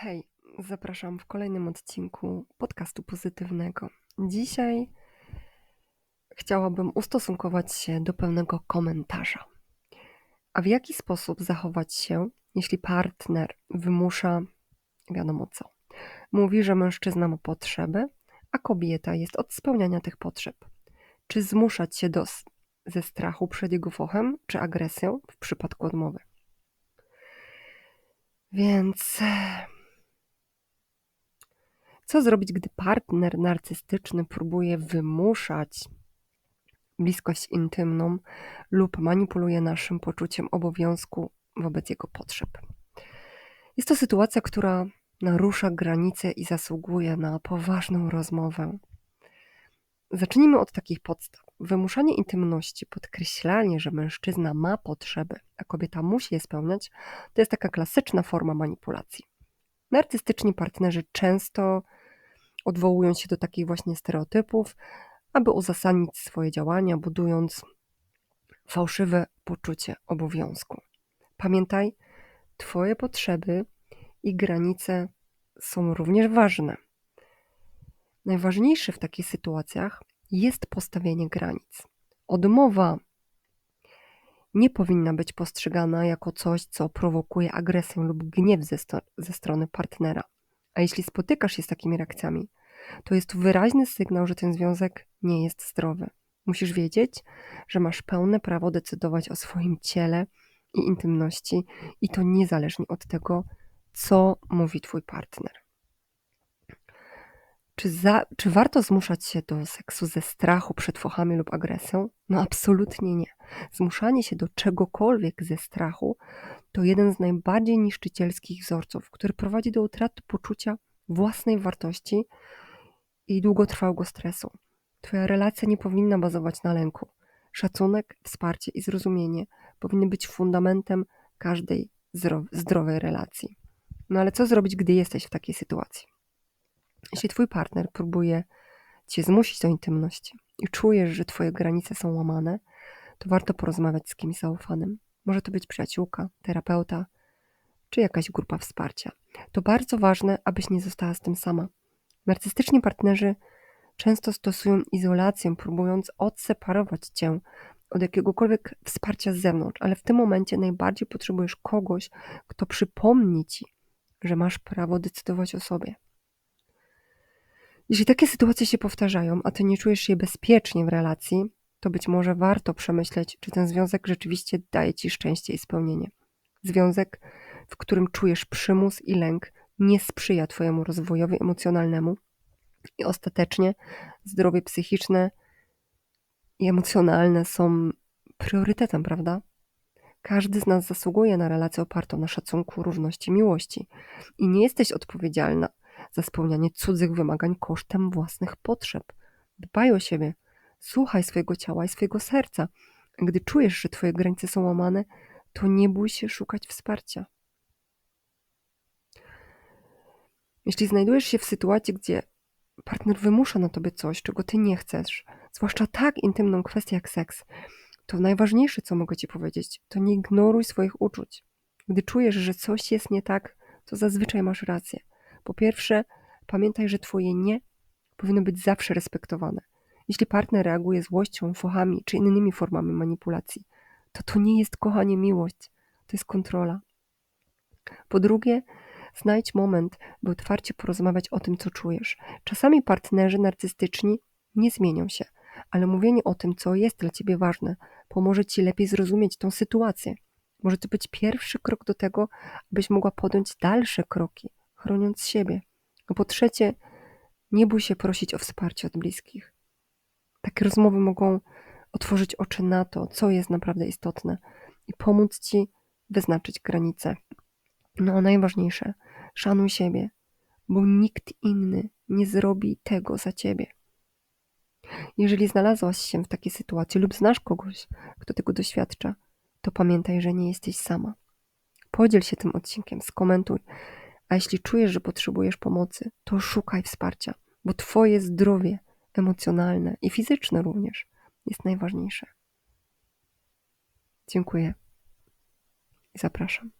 Hej, zapraszam w kolejnym odcinku podcastu pozytywnego. Dzisiaj chciałabym ustosunkować się do pewnego komentarza. A w jaki sposób zachować się, jeśli partner wymusza wiadomo co? Mówi, że mężczyzna ma potrzeby, a kobieta jest od spełniania tych potrzeb. Czy zmuszać się do, ze strachu przed jego fochem, czy agresją w przypadku odmowy? Więc co zrobić, gdy partner narcystyczny próbuje wymuszać bliskość intymną lub manipuluje naszym poczuciem obowiązku wobec jego potrzeb? Jest to sytuacja, która narusza granice i zasługuje na poważną rozmowę. Zacznijmy od takich podstaw. Wymuszanie intymności, podkreślanie, że mężczyzna ma potrzeby, a kobieta musi je spełniać, to jest taka klasyczna forma manipulacji. Narcystyczni partnerzy często odwołują się do takich właśnie stereotypów, aby uzasadnić swoje działania, budując fałszywe poczucie obowiązku. Pamiętaj, Twoje potrzeby i granice są również ważne. Najważniejsze w takich sytuacjach jest postawienie granic. Odmowa nie powinna być postrzegana jako coś, co prowokuje agresję lub gniew ze, ze strony partnera. A jeśli spotykasz się z takimi reakcjami, to jest wyraźny sygnał, że ten związek nie jest zdrowy. Musisz wiedzieć, że masz pełne prawo decydować o swoim ciele i intymności, i to niezależnie od tego, co mówi Twój partner. Czy, za, czy warto zmuszać się do seksu ze strachu przed fochami lub agresją? No, absolutnie nie. Zmuszanie się do czegokolwiek ze strachu to jeden z najbardziej niszczycielskich wzorców, który prowadzi do utraty poczucia własnej wartości i długotrwałego stresu. Twoja relacja nie powinna bazować na lęku. Szacunek, wsparcie i zrozumienie powinny być fundamentem każdej zdrowej relacji. No ale co zrobić, gdy jesteś w takiej sytuacji? Jeśli twój partner próbuje cię zmusić do intymności i czujesz, że twoje granice są łamane, to warto porozmawiać z kimś zaufanym. Może to być przyjaciółka, terapeuta czy jakaś grupa wsparcia. To bardzo ważne, abyś nie została z tym sama. Narcystyczni partnerzy często stosują izolację, próbując odseparować cię od jakiegokolwiek wsparcia z zewnątrz, ale w tym momencie najbardziej potrzebujesz kogoś, kto przypomni ci, że masz prawo decydować o sobie. Jeśli takie sytuacje się powtarzają, a ty nie czujesz się bezpiecznie w relacji, to być może warto przemyśleć, czy ten związek rzeczywiście daje ci szczęście i spełnienie. Związek, w którym czujesz przymus i lęk, nie sprzyja Twojemu rozwojowi emocjonalnemu i ostatecznie zdrowie psychiczne i emocjonalne są priorytetem, prawda? Każdy z nas zasługuje na relację opartą na szacunku, równości, miłości i nie jesteś odpowiedzialna za spełnianie cudzych wymagań kosztem własnych potrzeb. Dbaj o siebie, słuchaj swojego ciała i swojego serca. Gdy czujesz, że Twoje granice są łamane, to nie bój się szukać wsparcia. Jeśli znajdujesz się w sytuacji, gdzie partner wymusza na tobie coś, czego ty nie chcesz, zwłaszcza tak intymną kwestię jak seks, to najważniejsze, co mogę ci powiedzieć, to nie ignoruj swoich uczuć. Gdy czujesz, że coś jest nie tak, to zazwyczaj masz rację. Po pierwsze, pamiętaj, że twoje nie powinno być zawsze respektowane. Jeśli partner reaguje złością, fochami czy innymi formami manipulacji, to to nie jest kochanie, miłość, to jest kontrola. Po drugie, Znajdź moment, by otwarcie porozmawiać o tym, co czujesz. Czasami partnerzy narcystyczni nie zmienią się, ale mówienie o tym, co jest dla ciebie ważne, pomoże ci lepiej zrozumieć tą sytuację. Może to być pierwszy krok do tego, abyś mogła podjąć dalsze kroki, chroniąc siebie. A po trzecie, nie bój się prosić o wsparcie od bliskich. Takie rozmowy mogą otworzyć oczy na to, co jest naprawdę istotne i pomóc ci wyznaczyć granice. No, najważniejsze, szanuj siebie, bo nikt inny nie zrobi tego za ciebie. Jeżeli znalazłaś się w takiej sytuacji lub znasz kogoś, kto tego doświadcza, to pamiętaj, że nie jesteś sama. Podziel się tym odcinkiem, skomentuj, a jeśli czujesz, że potrzebujesz pomocy, to szukaj wsparcia, bo Twoje zdrowie emocjonalne i fizyczne również jest najważniejsze. Dziękuję i zapraszam.